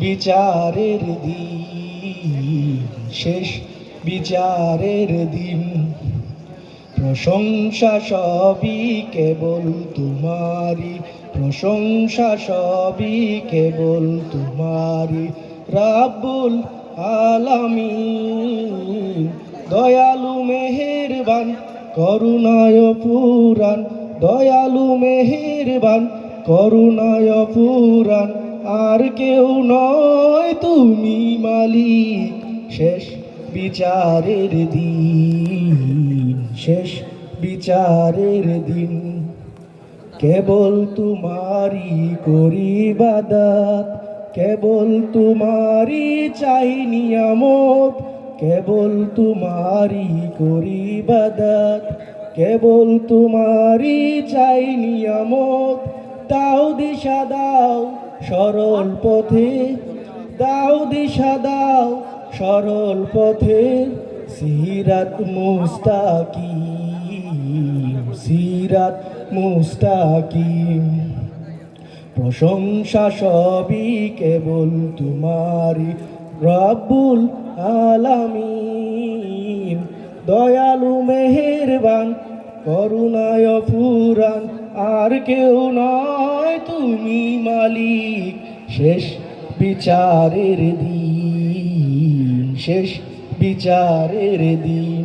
বিচারের দিন, শেষ বিচারের দিন। প্রশংসা সবই কেবল তোমারি প্রশংসা সবই কেবল তোমারি রাবুল আলামিন, দয়ালু মেহেরবান, করুণায় পুরাণ। দয়ালু মেহেরবান, করুণায় পুরাণ। আর কেউ নয় তুমি মালিক। শেষ বিচারের দিন, শেষ বিচারের দিন। কেবল তোমারি করি বাদাত, কেবল তোমারি চাই নিয়ামত, কেবল তোমারি করি বাদাত, কেবল তোমারি চাই নিয়ামত। দাও দিশা, দাও সরল পথে। দাও দিশা, দাও সরল পথে। সিরাত মুস্তাকিম সিরাত মুস্তাকিম। প্রশংসা সবই কেবল তোমারি রব্বুল আলামিন। দয়ালু, মেহেরবান করুণায় পুরাণ আর কেউ নয় তুমি মালিক। শেষ বিচারের দিন শেষ বিচারের দিন।